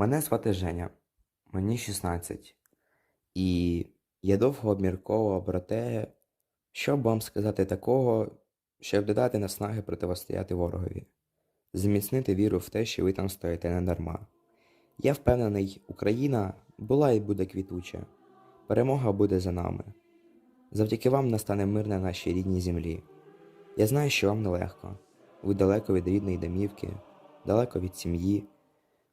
Мене звати Женя, мені 16. І я довго обмірковував про те, що б вам сказати такого, щоб додати наснаги противостояти ворогові, зміцнити віру в те, що ви там стоїте не дарма. Я впевнений, Україна була і буде квітуча, перемога буде за нами. Завдяки вам настане мир на нашій рідній землі. Я знаю, що вам нелегко. Ви далеко від рідної домівки, далеко від сім'ї.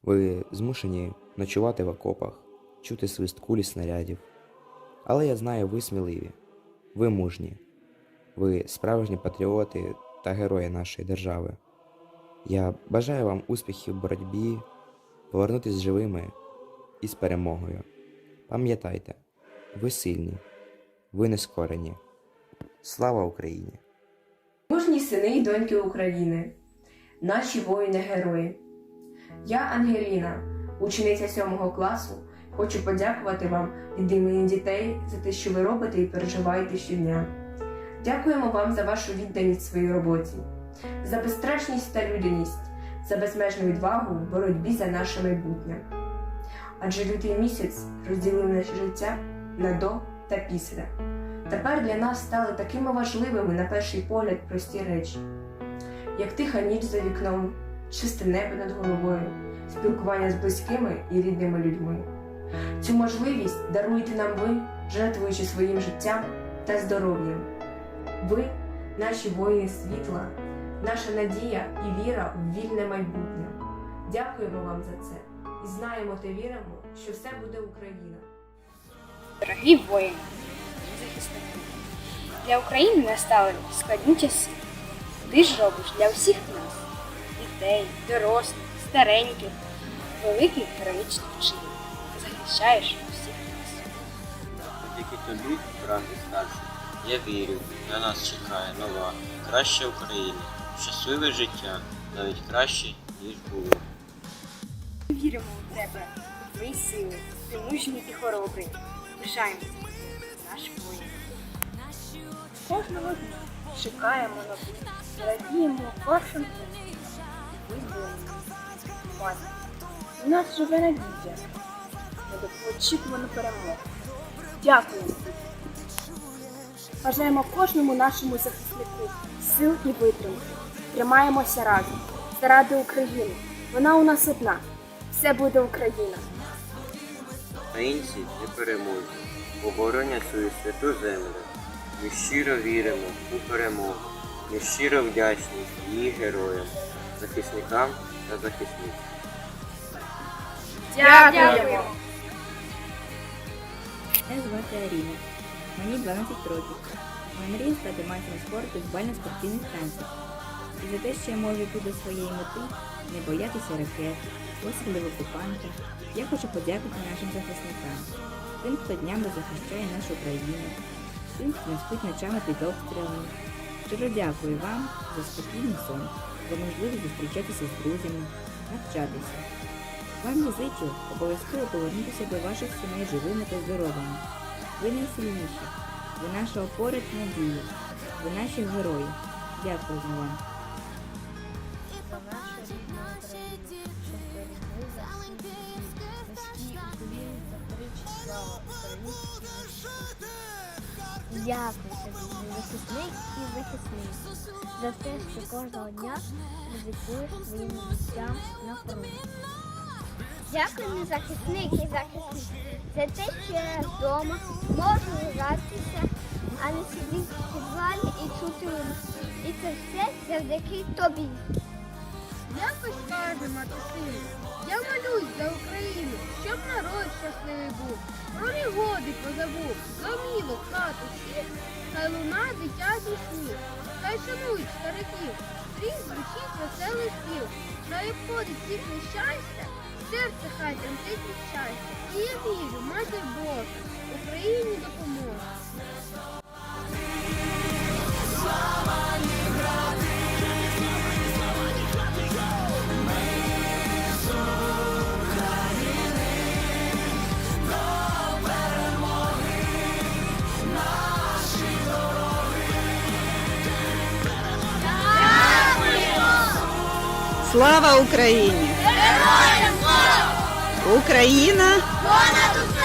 Ви змушені ночувати в окопах, чути свист кулі снарядів. Але я знаю, ви сміливі, ви мужні, ви справжні патріоти та герої нашої держави. Я бажаю вам успіхів в боротьбі, повернутися живими і з перемогою. Пам'ятайте, ви сильні, ви нескорені. Слава Україні! Мужні сини й доньки України, наші воїни-герої. Я Ангеліна, учениця 7 класу. Хочу подякувати вам від імені дітей за те, що ви робите і переживаєте щодня. Дякуємо вам за вашу відданість своїй роботі, за безстрашність та людяність, за безмежну відвагу в боротьбі за наше майбутнє. Адже лютий місяць розділив наше життя на до та після. Тепер для нас стали такими важливими на перший погляд прості речі, як тиха ніч за вікном, чисте небо над головою, спілкування з близькими і рідними людьми. Цю можливість даруєте нам ви, жертвуючи своїм життям та здоров'ям. Ви, наші воїни світла, наша надія і віра в вільне майбутнє. Дякуємо вам за це і знаємо та віримо, що все буде Україна. Дорогі воїни, захисники, для України настали складні часи. Ти ж робиш для всіх нас, дітей, дорослих, стареньких, великий героїчний вчинок. Захищаєш всіх нас. Завдяки тобі, і старший, я вірю, на нас чекає нова, краща Україна, щасливе життя, навіть краще, ніж було. Ми віримо у тебе, твої сили, ти мужній і хоробрий. Пишаємося, наш воїн. Кожного дня чекаємо на ви, радіємо вашим визволенням. Мати, у нас живе надія на довгоочікувану перемогу. Дякуємо. Бажаємо кожному нашому захиснику сил і витримки. Тримаємося разом заради України. Вона у нас одна. Все буде Україна. Українці непереможні, оборонять свою святу землю. Ми щиро віримо у перемогу. Ми щиро вдячні її героям, захисникам та захисницям. Дякуємо. Мене звати Аріна. Мені 12 років. Моя мрія стати майстром спорту з бально-спортивних танців. І за те, що я можу йти до своєї мети, не боятися ракет, пострілів окупантів, я хочу подякувати нашим захисникам, тим, хто днями захищає нашу країну, тим, хто не спить ночами під обстрілами. Щиро дякую вам за спокійний сон, за можливість зустрічатися з друзями, навчатися. Вам я зичу обов'язково повернутися до ваших сімей живими та здоровими. Ви найсильніші, ви наша опора та надія, ви наші герої. Дякуємо вам. Дякую захисник і захисник, за те, що кожного дня ризикуєш своїм життям на фронті. Дякую, захисник і захисник, за те, що я вдома можу гратися, а не сидіти в підвалі і чути музику. І це все завдяки тобі. Дякую, скаже мати. Я молюсь за Україну, щоб народ щасливий був. Про негоди позабув, домівок, хату всіх, хай луна дитячий сміх, хай шанують стариків, скрізь звучить веселий спів, хай обходить всіх нещастя, серце хай тремтить від щастя. І я вірю, матір Божа, Україні допоможе. Слава Україні! Україна Понад!